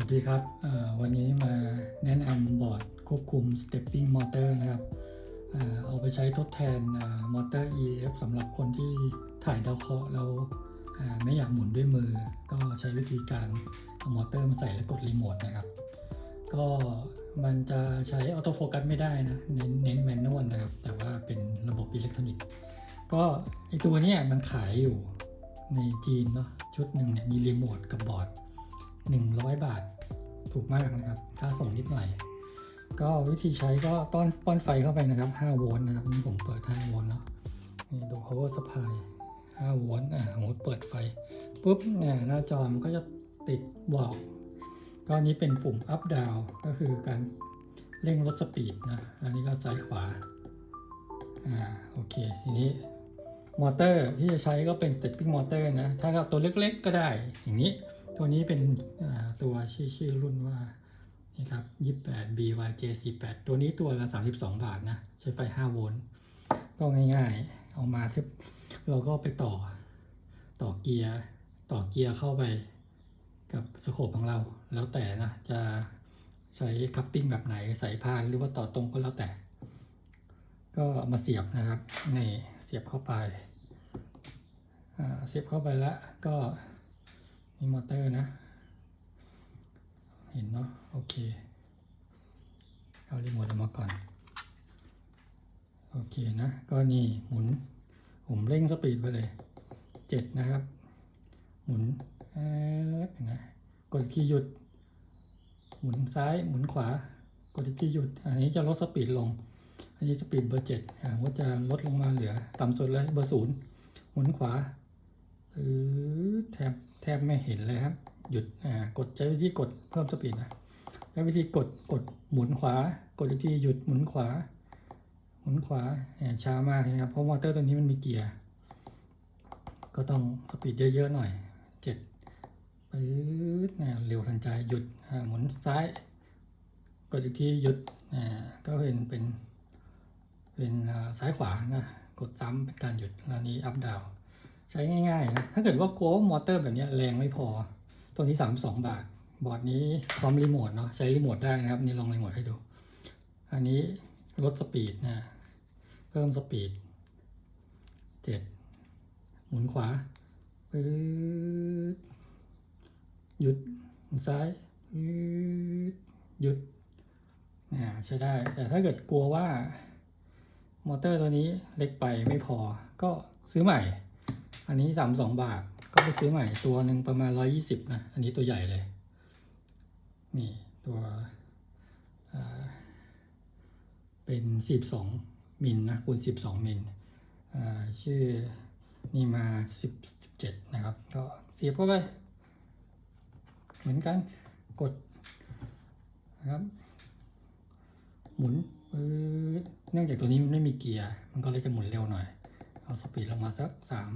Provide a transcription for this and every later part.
วัสดีครับ วันนี้มาแนะนำบอร์ดควบคุม stepping motor นะครับ เอาไปใช้ทดแทนมอเตอร์ EF สำหรับคนที่ถ่ายดาวเคราะห์แล้วไม่อยากหมุนด้วยมือ ก็ใช้วิธีการเอามอเตอร์มาใส่แล้วกดรีโมทนะครับ ก็มันจะใช้ออโต้โฟกัสไม่ได้นะ เน้นเน้นแมนนวลนะครับ แต่ว่าเป็นระบบอิเล็กทรอนิกส์ ก็ไอตัวนี้มันขายอยู่ในจีนเนาะชุดหนึ่งเนี่ยมีรีโมทกับบอร์ด 100 บาทถูกมากนะครับ ค่าส่งนิดหน่อย ก็วิธีใช้ก็ต้อนป้อนไฟเข้าไปนะครับ 5 โวลต์นะครับ นี่ผมเปิด 5 โวลต์เนาะนี่ดู power supply 5 โวลต์อ่าสมมติเปิดไฟปุ๊บเนี่ยหน้าจอมันก็จะติดบอกก็อันนี้เป็นปุ่ม up down ก็คือการเร่งลดสปีดนะ อันนี้ก็ซ้ายขวา อ่า โอเค ทีนี้มอเตอร์ที่จะใช้ก็เป็น stepping motor นะ ถ้าเราตัวเล็กๆก็ได้ อย่างนี้ ตัวนี้เป็นตัวชื่อชื่อรุ่นว่านี่ครับ 28 BYJ 48 ตัวนี้ตัวละ 32 บาทนะ ใช้ไฟ 5 โวลต์ก็ง่ายๆ เอามาทึบเราก็ไปต่อต่อเกียร์ต่อเกียร์เข้าไปกับสโคปของเรา แล้วแต่นะจะใช้คัพปิ้งแบบไหนใส่พานหรือว่าต่อตรงก็แล้วแต่ ก็เอามาเสียบนะครับนี่เสียบเข้าไปเสียบเข้าไปแล้วก็ มีมอเตอร์นะ เห็นเนาะโอเค เอารีโมทออกมาก่อน โอเคนะ ก็นี่หมุน ผมเร่งสปีดไปเลยเจ็ดนะครับ หมุนเอ๊ะนะกดคีย์หยุด หมุนซ้ายหมุนขวา กดคีย์หยุด อันนี้จะลดสปีดลง อันนี้สปีดเบอร์เจ็ดอ่าก็จะลดลงมาเหลือ ต่ำสุดเลยเบอร์ศูนย์หมุนขวา แทบแทบไม่เห็นเลยครับ หยุดอ่ากดใช้วิธีกดเพิ่มสปีดนะใช้วิธีกดกดหมุนขวา กดอีกทีหยุดหมุนขวา หมุนขวาช้ามากนะครับเพราะมอเตอร์ตัวนี้มันมีเกียร์ก็ต้องสปีดเยอะๆหน่อยเจ็ดปื๊ดนะเร็วทันใจหยุดอ่าหมุนซ้ายกดอีกทีหยุดอ่าก็เป็นเป็นเป็นซ้ายขวานะกดซ้ำเป็นการหยุดแล้วนี้อัพดาว ใช้ง่ายๆนะ ถ้าเกิดว่ากลัวว่ามอเตอร์แบบนี้แรงไม่พอ ตัวนี้ 32 บาท บอร์ดนี้พร้อมรีโมทเนาะ ใช้รีโมทได้นะครับ นี่ลองรีโมทให้ดู อันนี้ลดสปีดนะ เพิ่มสปีดเจ็ดหมุนขวาปื๊ดหยุดหมุนซ้ายปื๊ดหยุดอ่าใช้ได้ แต่ถ้าเกิดกลัวว่ามอเตอร์ตัวนี้เล็กไปไม่พอ ก็ซื้อใหม่ อันนี้สามสองบาท ก็ไปซื้อใหม่ตัวหนึ่งประมาณร้อยี่สิบนะ อันนี้ตัวใหญ่เลย นี่ตัวเป็นสิบสองมิลนะคูณสิบสองมิลชื่อนี่มาสิบสิบเจ็ดนะครับ ก็เสียบเข้าไป เหมือนกันกดนะครับ หมุนเนื่องจากตัวนี้มันไม่มีเกียร์ มันก็เลยจะหมุนเร็วหน่อย เอาสปีดลงมาสักสาม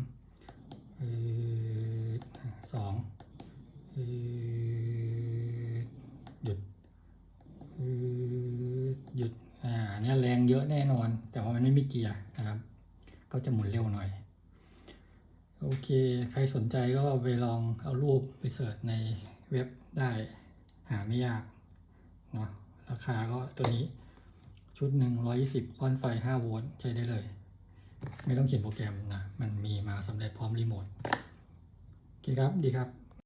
สองหยุดหยุดอ่าเนี่ยแรงเยอะแน่นอน แต่ว่ามันไม่มีเกียร์นะครับ ก็จะหมุนเร็วหน่อย โอเค ใครสนใจก็ไปลองเอารูปไปเสิร์ชในเว็บได้หาไม่ยากเนาะราคาก็ตัวนี้ชุดหนึ่งร้อยยี่สิบป้อนไฟห้าโวลต์ใช้ได้เลย ไม่ต้องเขียนโปรแกรมนะ มันมีมาสำเร็จพร้อมรีโมท โอเคครับ ดีครับ